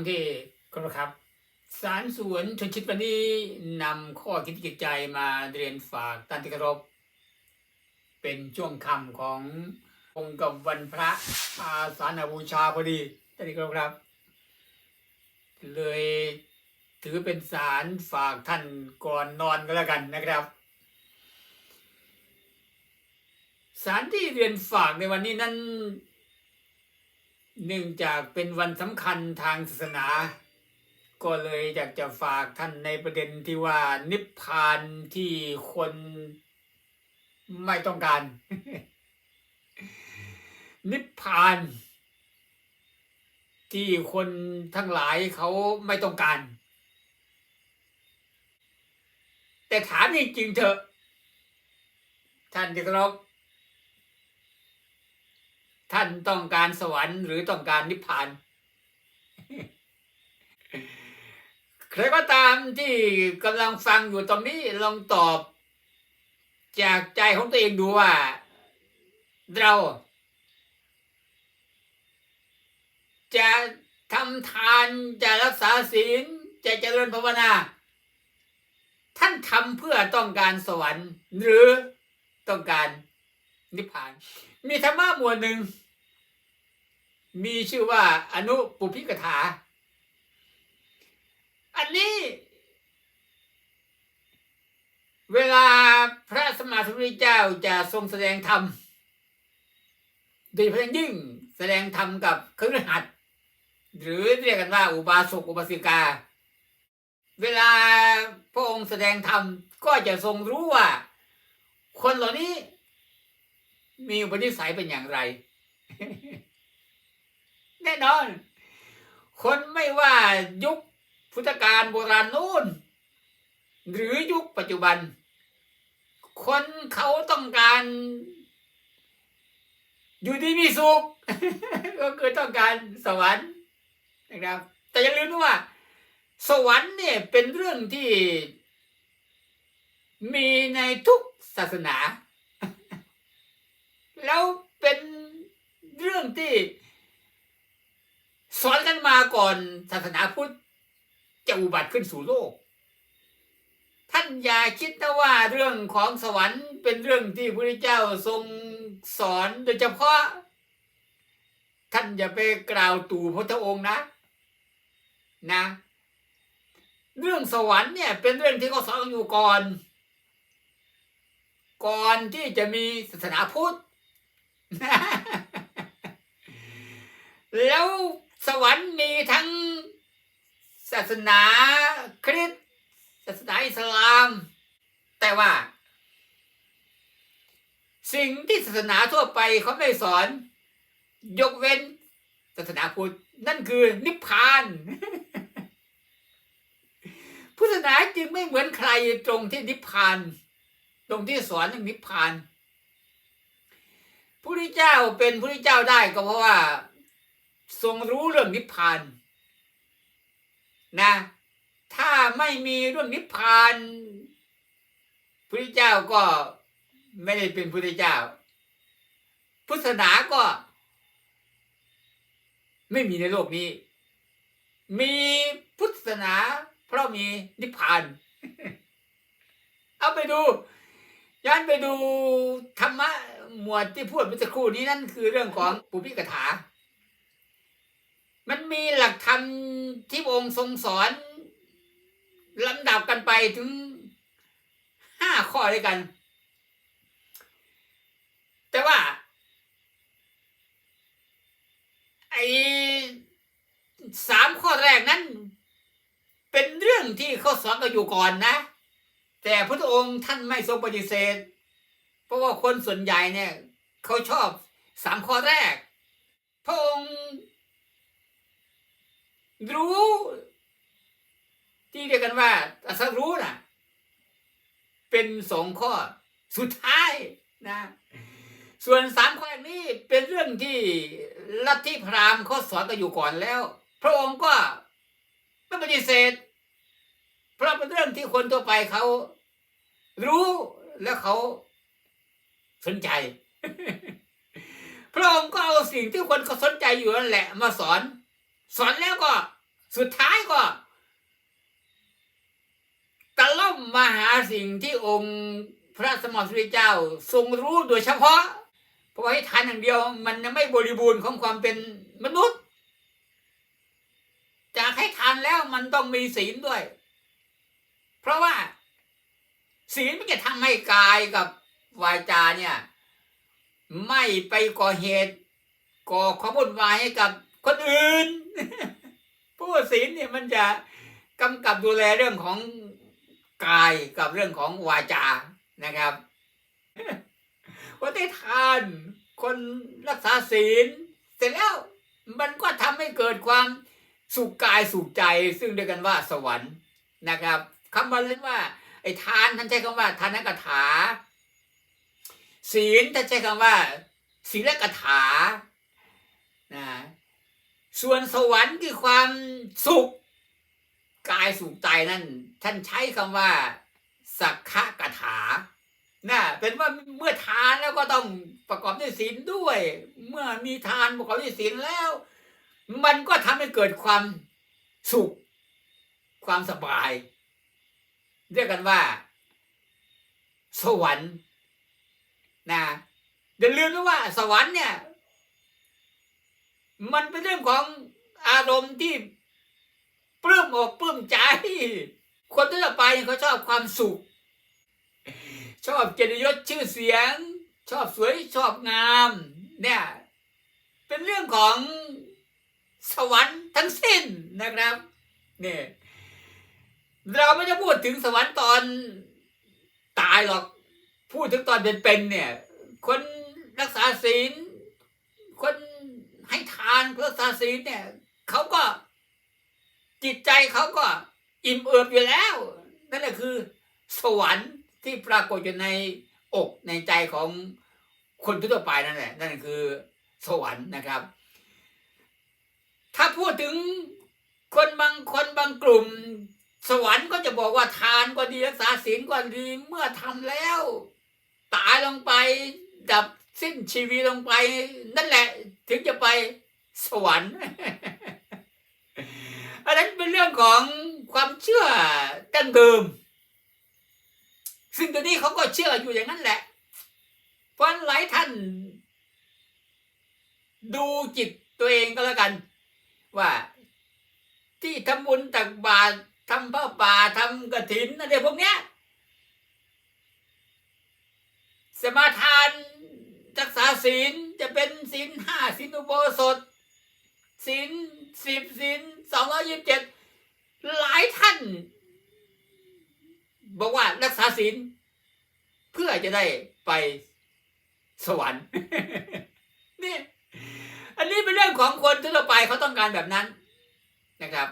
งที่กรครับ สารสวนชนชิดวันนี้นำข้อคิดจิตใจมาเรียนฝากตันติกรบเป็นช่วงคำขององค์กับวันพระอาสาฬหบูชาพอดีตันติกรบครับ เลยถือเป็นสารฝากท่านก่อนนอนก็แล้วกันนะครับสารที่เรียนฝากในวันนี้นั้น เนื่องจากเป็นวันสำคัญทางศาสนา ก็เลยอยากจะฝากท่านในประเด็นที่ว่านิพพานที่คนไม่ต้องการ นิพพาน ที่คนทั้งหลายเขาไม่ต้องการ แต่ถามจริงๆเถอะท่านที่เคารพ ท่านต้องการสวรรค์หรือต้องการนิพพาน ใครก็ตามที่กำลังฟังอยู่ตรงนี้ลองตอบ จากใจของตัวเองดูว่า เรา จะทำทานจะรักษาศีลจะเจริญภาวนา ท่านทำเพื่อต้องการสวรรค์ หรือต้องการนิพพาน มีธรรมะหมวดหนึ่ง มีชื่อว่าอนุปุพิกถา อันนี้ เวลาพระสมมาสมุทธเจ้าจะทรงแสดงธรรมโดยเฉพาะอย่างยิ่งแสดงธรรมกับเครือขัดหรือเรียกกันว่าอุบาสกอุบาสิกา เวลาพระองค์แสดงธรรมก็จะทรงรู้ว่า คนเหล่านี้ มีอุปนิสัยเป็นอย่างไร แน่นอน คนไม่ว่ายุคพุทธกาลโบราณนู้นหรือยุคปัจจุบัน คนเขาต้องการ อยู่ดีมีสุข ก็คือต้องการสวรรค์นะครับ แต่อย่าลืมว่า สวรรค์เนี่ยเป็นเรื่องที่มีในทุกศาสนา แล้วเป็นเรื่องที่สอนกันมาก่อนศาสนาพุทธจะอุบัติขึ้นสู่โลก ท่านอย่าคิดนะว่าเรื่องของสวรรค์เป็นเรื่องที่พระเจ้าทรงสอนโดยเฉพาะ ท่านอย่าไปกล่าวตู่พระองค์นะ นะ เรื่องสวรรค์เนี่ยเป็นเรื่องที่เขาสอนอยู่ก่อน ก่อนที่จะมีศาสนาพุทธ แล้วสวรรค์มีทั้งศาสนาคริสต์ศาสนาอิสลาม แต่ว่า สิ่งที่ศาสนาทั่วไปเขาไม่สอน ยกเว้นศาสนาพุทธนั่นคือนิพพานพุทธศาสนาจึงไม่เหมือนใครตรงที่นิพพาน ตรงที่สอนเรื่องนิพพาน พระพุทธเจ้าเป็นพระพุทธเจ้าได้ก็เพราะว่า ทรงรู้เรื่องนิพพานนะ ถ้าไม่มีเรื่องนิพพานพระพุทธเจ้าก็ไม่ได้เป็นพระพุทธเจ้า พุทธศาสนาก็ ไม่มีในโลกนี้ มีพุทธศาสนา เพราะมีนิพพาน เอาไปดู ย้อนไปดูธรรมะหมวดที่พูดเมื่อสักครู่นี้นั่นคือเรื่องของปุพิกถา มันมีหลักธรรมที่องค์ทรงสอนลำดับกันไปถึงห้าข้อด้วยกัน แต่ว่า ไอ้สามข้อแรกนั้น เป็นเรื่องที่เขาสอนกันอยู่ก่อนนะ แต่พระองค์ท่านไม่ทรงปฏิเสธ เพราะว่าคนส่วนใหญ่เนี่ย เขาชอบสามข้อแรก พระองค์รู้ ที่เรียกกันว่าอัศรู้น่ะ เป็นสองข้อสุดท้ายนะ ส่วนสามข้อนี้เป็นเรื่องที่ลัทธิพราหมณ์เขาสอนกันอยู่ก่อนแล้ว พระองค์ก็ไม่ปฏิเสธ เพราะเป็นเรื่องที่คนทั่วไปเขารู้แล้วเขาสนใจ พระองค์ก็เอาสิ่งที่คนเขาสนใจอยู่นั่นแหละ มาสอน สอนแล้วก็สุดท้ายก็ตะล่อมมาหาสิ่งที่องค์พระสมมาสุริเจ้าทรงรู้โดยเฉพาะ เพราะว่าให้ทานอย่างเดียว มันยังไม่บริบูรณ์ของความเป็นมนุษย์ จากให้ทานแล้วมันต้องมีศีลด้วย เพราะว่า ศีลมันจะทำให้กายกับวาจาเนี่ย ไม่ไปก่อเหตุก่อความวุ่นวายให้กับคนอื่นผู้ศีลเนี่ยมันจะกำกับดูแลเรื่องของกายกับเรื่องของวาจานะครับว่าได้ทาน คนรักษาศีล เสร็จแล้วมันก็ทำให้เกิดความสุขกายสุขใจ ซึ่งเรียกกันว่าสวรรค์นะครับ คำว่าเรียกว่า ไอ้ทานท่านใช้คำว่า ทานกถา ศีลท่านใช้คำว่า ศีลกถานะส่วนสวรรค์คือความสุขกายสุขใจนั่น ท่านใช้คำว่า สักขะกถานะเป็นว่าเมื่อทานแล้วก็ต้องประกอบด้วยศีลด้วย เมื่อมีทานประกอบด้วยศีลแล้ว มันก็ทำให้เกิดความสุข ความสบาย เรียกกันว่า สวรรค์นะอย่าลืมนะว่า สวรรค์เนี่ย มันเป็นเรื่องของอารมณ์ที่ปลื้มอกปลื้มใจ คนทั่วไปเขาชอบความสุข ชอบเกียรติยศชื่อเสียง ชอบสวยชอบงาม เนี่ย เป็นเรื่องของสวรรค์ทั้งสิ้นนะครับ เนี่ย เราไม่ได้พูดถึงสวรรค์ตอนตายหรอก พูดถึงตอนเป็นๆเนี่ย คนรักษาศีล คนให้ทานเพื่อรักษาศีลเนี่ยเขาก็จิตใจเขาก็อิ่มเอิบอยู่แล้ว นั่นแหละคือ สวรรค์ที่ปรากฏอยู่ในอกในใจของคนทั่วไปนั่นแหละนั่นคือ สวรรค์นะครับ ถ้าพูดถึงคนบางคนบางกลุ่ม สวรรค์ก็จะบอกว่าทานก็ดีรักษาศีลก็ดีเมื่อทำแล้ว ตายลงไป ดับสิ้นชีวิตลงไป นั่นแหละ ถึงจะไปสวรรค์อันนั้นเป็นเรื่องของความเชื่อดั้งเดิม ซึ่งตัวนี้เขาก็เชื่ออยู่อย่างนั้นแหละ เพราะหลายท่าน ดูจิตตัวเองก็แล้วกัน ว่าที่ทำบุญตักบาตร ทำผ้าป่าทำกระถินอะไรพวกเนี้ย สมาทานรักษาศีลจะเป็นศีลห้าศีลอุโบสถศีลสิบศีลสองร้อยิบเจ็ดหลายท่าน บอกว่ารักษาศีลเพื่อจะได้ไปสวรรค์นี่อันนี้เป็นเรื่องของคนทั่วไปเขาต้องการแบบนั้นนะครับ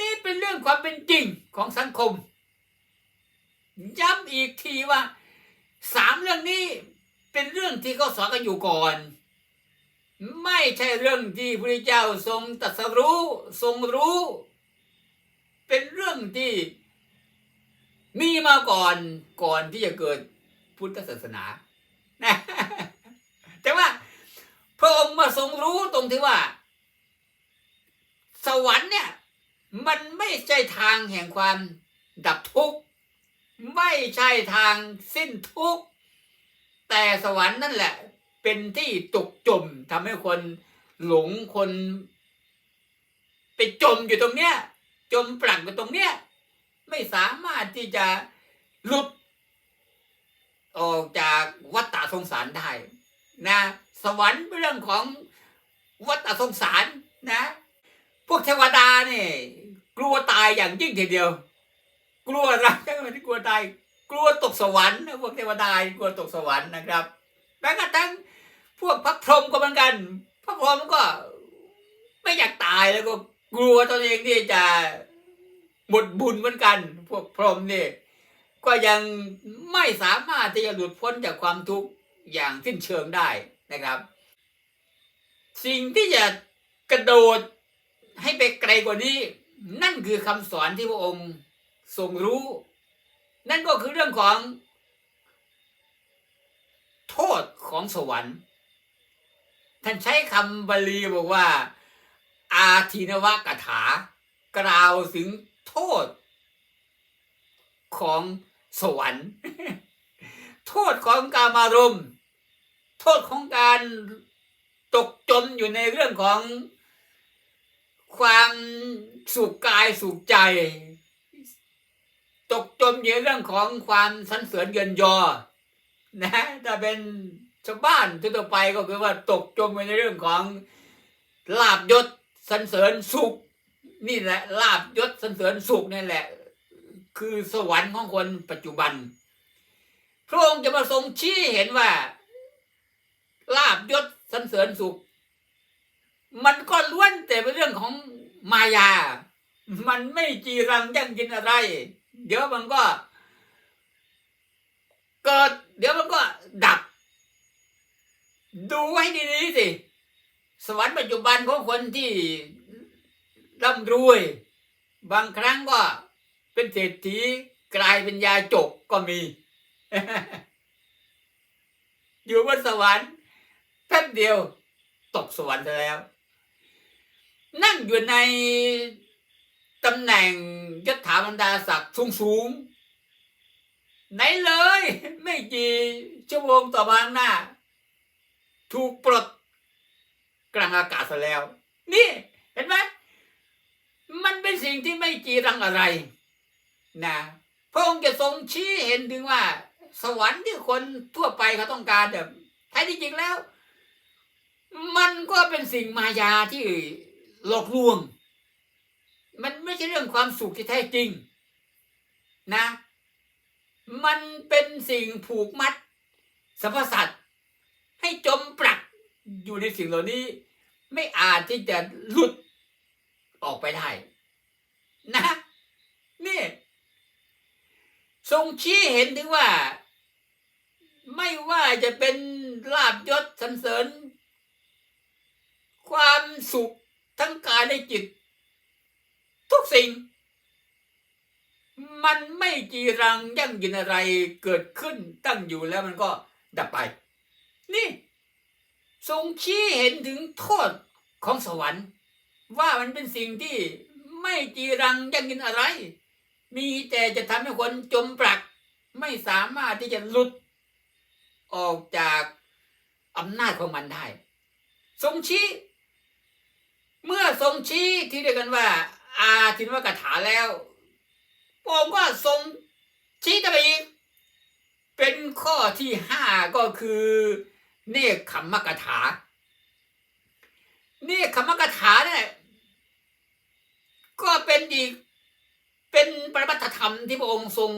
นี่เป็นเรื่องความเป็นจริงของสังคม ย้ำอีกทีว่าสามเรื่องนี้เป็นเรื่องที่เขาสอนกันอยู่ก่อน ไม่ใช่เรื่องที่พระเจ้าทรงตรัสรู้ทรงรู้ เป็นเรื่องที่มีมาก่อนก่อนที่จะเกิดพุทธศาสนานะแต่ว่าพระองค์มาทรงรู้ตรงที่ว่า สวรรค์เนี่ย มันไม่ใช่ทางแห่งความดับทุกข์ ไม่ใช่ทางสิ้นทุกข์ แต่สวรรค์นั่นแหละ เป็นที่ตกจมทำให้คนหลงคน ไปจมอยู่ตรงเนี้ย จมปลักอยู่ตรงเนี้ย ไม่สามารถที่จะหลุดออกจากวัฏฏะสงสารได้นะ สวรรค์เป็นเรื่องของวัฏฏะสงสารนะ พวกเทวดาเนี่ยกลัวตายอย่างยิ่งทีเดียว กลัวอะไรไม่ได้กลัวตาย กลัวตกสวรรค์นะพวกเทวดากลัวตกสวรรค์นะครับแม้กระทั่งพวกพระพรหมก็เหมือนกัน พระพรหมก็ไม่อยากตายแล้วก็กลัวตัวเองที่จะหมดบุญเหมือนกัน พวกพรหมเนี่ยก็ยังไม่สามารถที่จะหลุดพ้นจากความทุกข์อย่างสิ้นเชิงได้นะครับ สิ่งที่จะกระโดด ให้ไปไกลกว่านี้ นั่นคือคำสอนที่พระองค์ทรงรู้ นั่นก็คือเรื่องของ โทษของสวรรค์ ท่านใช้คำบาลีบอกว่า อาทินวกถากล่าวถึงโทษ ของสวรรค์ โทษของกามารมณ์ โทษของการตกจมอยู่ในเรื่องของ ความสุขกายสุขใจ ตกจมอยู่ในเรื่องของความสันเสริญเยินยอ นะถ้าเป็นชาวบ้านทั่วไปก็คือว่าตกจมไปในเรื่องของลาบยศสันเสริญสุข นี่แหละลาบยศสันเสริญสุขนี่แหละ คือสวรรค์ของคนปัจจุบันพระองค์จะมาทรงชี้เห็นว่าลาบยศสันเสริญสุข มันก็ล้วนแต่เป็นเรื่องของมายา มันไม่จีรังยั่งยืนอะไร เดี๋ยวมันก็เกิด เดี๋ยวมันก็ดับ ดูให้ดีๆสิ สวรรค์ปัจจุบันของคนที่ร่ำรวย บางครั้งก็เป็นเศรษฐีกลายเป็นยาจกก็มี อยู่บนสวรรค์แป๊บเดียว ตกสวรรค์แล้ว นั่งอยู่ในตำแหน่งยศถาบรรดาศักดิ์สูงๆไหนเลย ไม่กี่ชั่วโมงต่อมาหน้า ถูกปลดกลางอากาศซะแล้ว นี่เห็นไหมมันเป็นสิ่งที่ไม่จีรังอะไรนะพระองค์จะทรงชี้เห็นถึงว่า สวรรค์ที่คนทั่วไปเขาต้องการแบบแท้ที่จริงแล้ว มันก็เป็นสิ่งมายาที่ หลอกลวง มันไม่ใช่เรื่องความสุขที่แท้จริง นะ มันเป็นสิ่งผูกมัดสรรพสัตว์ให้จมปลักอยู่ในสิ่งเหล่านี้ ไม่อาจที่จะหลุดออกไปได้ นะ นี่ทรงชี้เห็นถึงว่า ไม่ว่าจะเป็นลาบยศสรรเสริญ ความสุข ทั้งกายและจิต ทุกสิ่ง มันไม่จีรังยั่งยืนอะไรเกิดขึ้นตั้งอยู่แล้วมันก็ดับไป นี่ ทรงชี้เห็นถึงโทษของสวรรค์ ว่ามันเป็นสิ่งที่ไม่จีรังยั่งยืนอะไร มีแต่จะทำให้คนจมปลัก ไม่สามารถที่จะหลุด ออกจากอำนาจของมันได้ ทรงชี้ เมื่อทรงชี้ที่เรียกกันว่า อาทินวกถาแล้วพระองค์ก็ทรงชี้ต่อไปอีก เป็นข้อที่ห้าก็คือ เนคขมมกถา เนคขมมกถาเนี่ยก็เป็นอีกเป็นปรมัตถธรรมที่พระองค์ทรง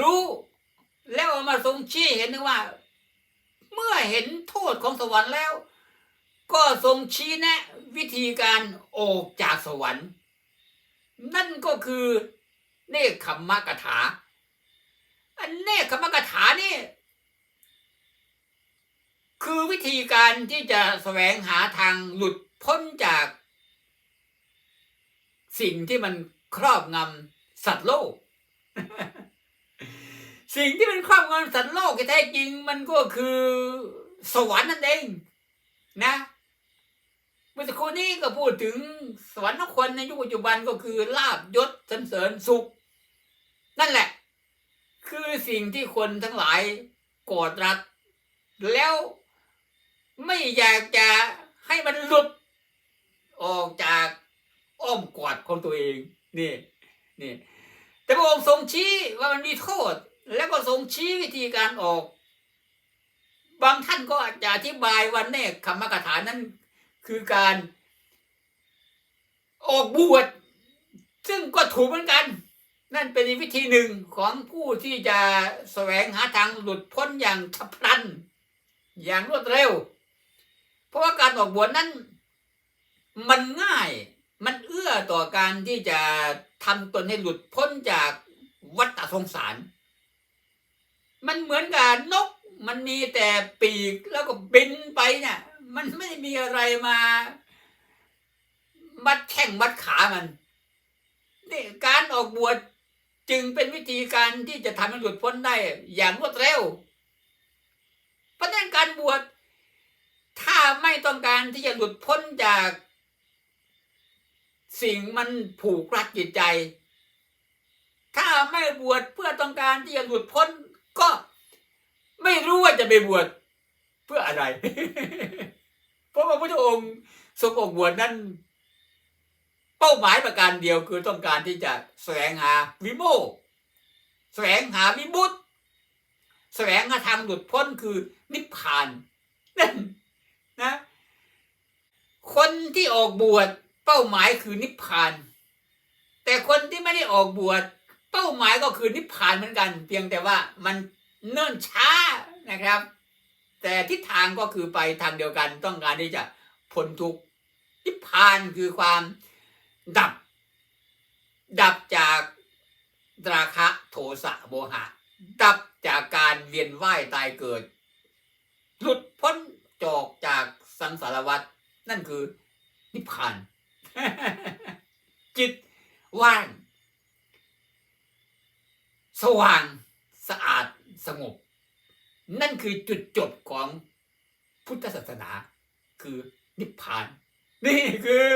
รู้ แล้วเอามาทรงชี้เห็นว่า เมื่อเห็นโทษของสวรรค์แล้ว ก็ทรงชี้แนะวิธีการออกจากสวรรค์ นั่นก็คือเนคขมมกถา อันเนคขมมกถานี่คือวิธีการที่จะแสวงหาทางหลุดพ้นจาก สิ่งที่มันครอบงำสัตว์โลก สิ่งที่มันครอบงำสัตว์โลกที่แท้จริงมันก็คือสวรรค์นั่นเองนะ เมื่อสักครู่นี้ก็พูดถึงสวรรค์คนในยุคปัจจุบันก็คือลาบยศสรรเสริญสุข นั่นแหละ คือสิ่งที่คนทั้งหลายกรธรัด แล้วไม่อยากจะให้มันหลุด ออกจากอ้อมกอดของตัวเองนี่นี่แต่พระองค์ทรงชี้ว่ามันมีโทษ แล้วก็ทรงชี้วิธีการออก บางท่านก็อาจจะอธิบายวันเนกขมมกถานั้น คือการออกบวชซึ่งก็ถูกเหมือนกัน นั่นเป็นวิธีหนึ่งของผู้ที่จะแสวงหาทางหลุดพ้นอย่างฉับพลัน อย่างรวดเร็ว เพราะว่าการออกบวชนั้น มันง่ายมันเอื้อต่อการที่จะทำตนให้หลุดพ้นจากวัฏสงสาร มันเหมือนกับนก มันมีแต่ปีกแล้วก็บินไปเนี่ย มันไม่มีอะไรมา มัดแข้งมัดขามันนี่การออกบวชจึงเป็นวิธีการที่จะทำให้หลุดพ้นได้ อย่างรวดเร็วเพราะฉะนั้นการบวชถ้าไม่ต้องการที่จะหลุดพ้นจาก สิ่งมันผูกรัดจิตใจ ถ้าไม่บวชเพื่อต้องการที่จะหลุดพ้น ก็ไม่รู้ว่าจะไปบวชเพื่ออะไร เพราะว่าพระองค์ทรงออกบวชนั้น เป้าหมายประการเดียวคือต้องการที่จะแสวงหาวิโมกข์แสวงหาวิมุตแสวงหาทางหลุดพ้นคือนิพพานนั่นนะ คนที่ออกบวชเป้าหมายคือนิพพาน แต่คนที่ไม่ได้ออกบวชเป้าหมายก็คือนิพพานเหมือนกัน เพียงแต่ว่ามันเนิ่นช้านะครับ แต่ทิศทางก็คือไปทางเดียวกันต้องการที่จะพ้นทุกข์นิพพานคือความดับ ดับจากราคะโทสะโมหะ ดับจากการเวียนว่ายตายเกิด หลุดพ้นจอกจากสังสารวัฏนั่นคือนิพพาน จิตว่าง สว่างสะอาดสงบ นั่นคือจุดจบของพุทธศาสนา คือนิพพาน นี่คือ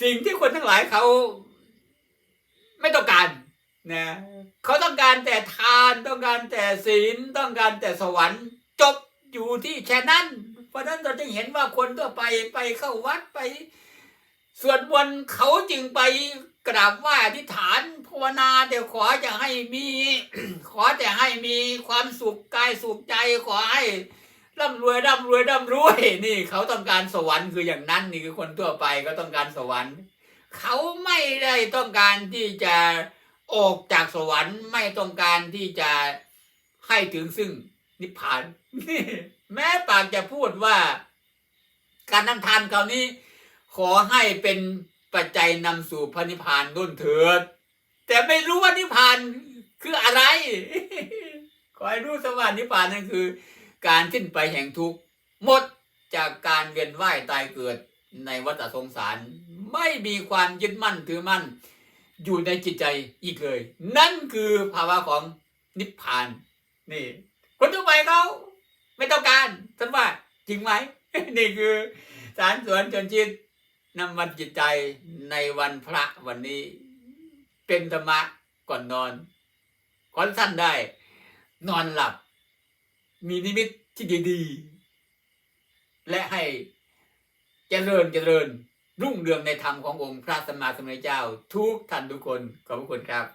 สิ่งที่คนทั้งหลายเขาไม่ต้องการนะเขาต้องการแต่ทานต้องการแต่ศีลต้องการแต่สวรรค์ จบอยู่ที่แค่นั้น เพราะนั้นเราจึงเห็นว่าคนทั่วไปไปเข้าวัดไปสวดมนต์เขาจึงไป กราบไหว้อธิษฐานภาวนาแต่ขอจะให้มี ขอแต่ให้มีความสุขกายสุขใจขอให้ร่ำรวยร่ำรวยร่ำรวย นี่เขาต้องการสวรรค์คืออย่างนั้นนี่คือคนทั่วไปก็ต้องการสวรรค์ เขาไม่ได้ต้องการที่จะออกจากสวรรค์ไม่ต้องการที่จะให้ถึงซึ่งนิพพาน แม้ปากจะพูดว่า การนำทานคราวนี้ ขอให้เป็น ปัจจัยนำสู่พระนิพพานนุ่นเถิด แต่ไม่รู้ว่านิพพานคืออะไร ขอให้รู้สว่านิพพานนั่นคือ การสิ้นไปแห่งทุกข์หมดจากการเวียนว่ายตายเกิดในวัฏสงสาร ไม่มีความยึดมั่นถือมั่น อยู่ในจิตใจอีกเลย นั่นคือภาวะของนิพพาน นี่ คนทั่วไปเขาไม่ต้องการฉันว่าจริงไหม นี่คือสารสวนจนจิต นำวันจิตใจในวันพระวันนี้ เป็นธรรมะก่อนนอนขอให้นได้ นอนหลับ มีนิมิตที่ดีๆ และให้เจริญเจริญรุ่งเรืองในธรรมขององค์พระสัมมาสัมพุทธเจ้า ทุกท่านทุกคนขอบคุณครับ